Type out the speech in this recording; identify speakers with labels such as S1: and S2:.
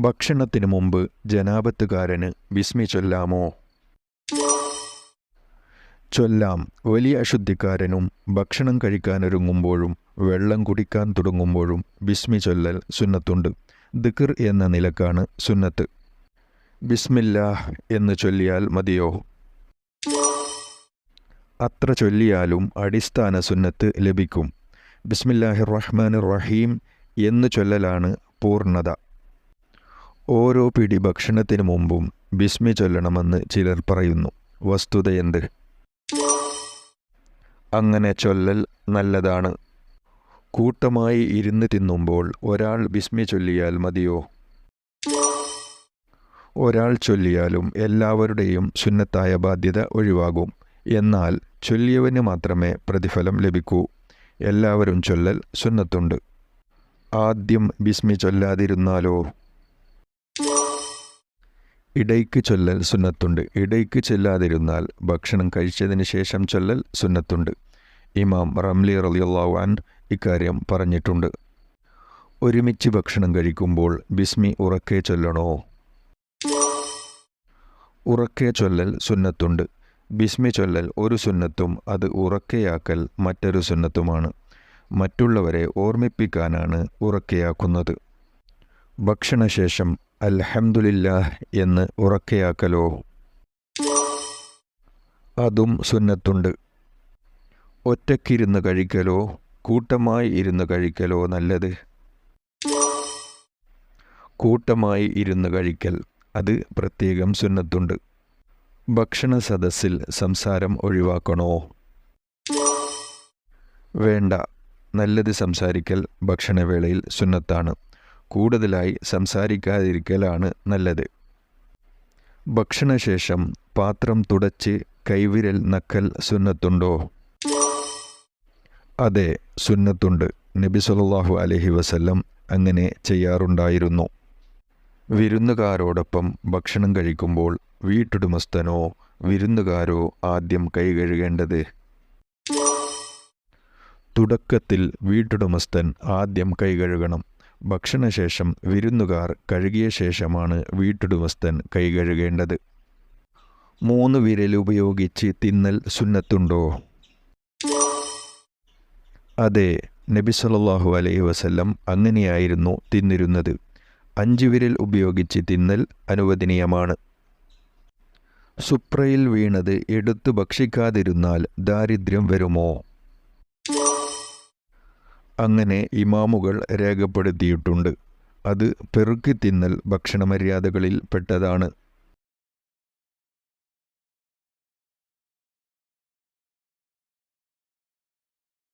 S1: ഭക്ഷണത്തിനു മുമ്പ് ജനാപത്തുകാരന് വിസ്മി ചൊല്ലാമോ? ചൊല്ലാം. വലിയ അശുദ്ധിക്കാരനും ഭക്ഷണം കഴിക്കാനൊരുങ്ങുമ്പോഴും വെള്ളം കുടിക്കാൻ തുടങ്ങുമ്പോഴും ബിസ്മി ചൊല്ലൽ സുന്നത്തുണ്ട്. ദിക്ർ എന്ന നിലക്കാണ് സുന്നത്ത്. ബിസ്മില്ലാഹ് എന്ന് ചൊല്ലിയാൽ മതിയോ? അത്ര ചൊല്ലിയാലും അടിസ്ഥാന സുന്നത്ത് ലഭിക്കും. ബിസ്മില്ലാഹിർ റഹ്മാൻ റഹീം എന്ന് ചൊല്ലലാണ് പൂർണത. ഓരോ പിടി ഭക്ഷണത്തിനു മുമ്പും ബിസ്മി ചൊല്ലണമെന്ന് ചിലർ പറയുന്നു. വസ്തുതയെന്ത്? അങ്ങനെ ചൊല്ലൽ നല്ലതാണ്. കൂട്ടമായി ഇരുന്ന് തിന്നുമ്പോൾ ഒരാൾ ബിസ്മി ചൊല്ലിയാൽ മതിയോ? ഒരാൾ ചൊല്ലിയാലും എല്ലാവരുടെയും സുന്നത്തായ ബാധ്യത ഒഴിവാകും. എന്നാൽ ചൊല്ലിയവന് മാത്രമേ പ്രതിഫലം ലഭിക്കൂ. എല്ലാവരും ചൊല്ലൽ സുന്നത്തുണ്ട്. ആദ്യം ബിസ്മി ചൊല്ലാതിരുന്നാലോ? ഇടയ്ക്ക് ചൊല്ലൽ സുന്നത്തുണ്ട്. ഇടയ്ക്ക് ചൊല്ലാതിരുന്നാൽ ഭക്ഷണം കഴിച്ചതിന് ശേഷം ചൊല്ലൽ സുന്നത്തുണ്ട്. ഇമാം റംലി റലിയുള്ളവാൻ ഇക്കാര്യം പറഞ്ഞിട്ടുണ്ട്. ഒരുമിച്ച് ഭക്ഷണം കഴിക്കുമ്പോൾ ബിസ്മി ഉറക്കെ ചൊല്ലണോ? ഉറക്കെ ചൊല്ലൽ സുന്നത്തുണ്ട്. ബിസ്മി ചൊല്ലൽ ഒരു സുന്നത്തും അത് ഉറക്കെയാക്കൽ മറ്റൊരു സുന്നത്തുമാണ്. മറ്റുള്ളവരെ ഓർമ്മിപ്പിക്കാനാണ് ഉറക്കെയാക്കുന്നത്. ഭക്ഷണശേഷം അൽഹംദുലില്ലാഹ് എന്ന് ഉറക്കയാക്കലോ. അതും സുന്നത്തുണ്ട്. ഒറ്റക്കിരുന്ന് കഴിക്കലോ കൂട്ടമായി ഇരുന്ന് കഴിക്കലോ നല്ലത്. കൂട്ടമായി ഇരുന്ന് കഴിക്കൽ അത് പ്രത്യേകം സുന്നത്തുണ്ട്. ഭക്ഷണ സദസ്സിൽ സംസാരം ഒഴിവാക്കണോ? വേണ്ട. നല്ലത് സംസാരിക്കൽ ഭക്ഷണവേളയിൽ സുന്നത്താണ്. കൂടുതലായി സംസാരിക്കാതിരിക്കലാണ് നല്ലത്. ഭക്ഷണശേഷം പാത്രം തുടച്ച് കൈവിരൽ നക്കൽ സുന്നത്തുണ്ടോ? അതെ സുന്നത്തുണ്ട്. നബി സല്ലല്ലാഹു അലഹി വസല്ലം അങ്ങനെ ചെയ്യാറുണ്ടായിരുന്നു. വിരുന്നുകാരോടൊപ്പം ഭക്ഷണം കഴിക്കുമ്പോൾ വീട്ടുടമസ്ഥനോ വിരുന്നുകാരോ ആദ്യം കൈ കഴുകേണ്ടത്? തുടക്കത്തിൽ വീട്ടുടമസ്ഥൻ ആദ്യം കൈ കഴുകണം. ഭക്ഷണശേഷം വിരുന്നുകാർ കഴുകിയ ശേഷമാണ് വീട്ടുടമസ്ഥൻ കൈകഴുകേണ്ടത് മൂന്ന് വിരൽ ഉപയോഗിച്ച് തിന്നൽ സുന്നത്തുണ്ടോ? അതെ നബി സല്ലല്ലാഹു അലൈഹി വസല്ലം അങ്ങനെയായിരുന്നു തിന്നിരുന്നത്. അഞ്ച് വിരൽ ഉപയോഗിച്ച് തിന്നൽ അനുവദനീയമാണ്. സുപ്രയിൽ വീണത് എടുത്തു ഭക്ഷിക്കാതിരുന്നാൽ ദാരിദ്ര്യം വരുമോ? അങ്ങനെ ഇമാമുകൾ രേഖപ്പെടുത്തിയിട്ടുണ്ട്. അത് പെറുക്കി തിന്നൽ ഭക്ഷണമര്യാദകളിൽ പെട്ടതാണ്.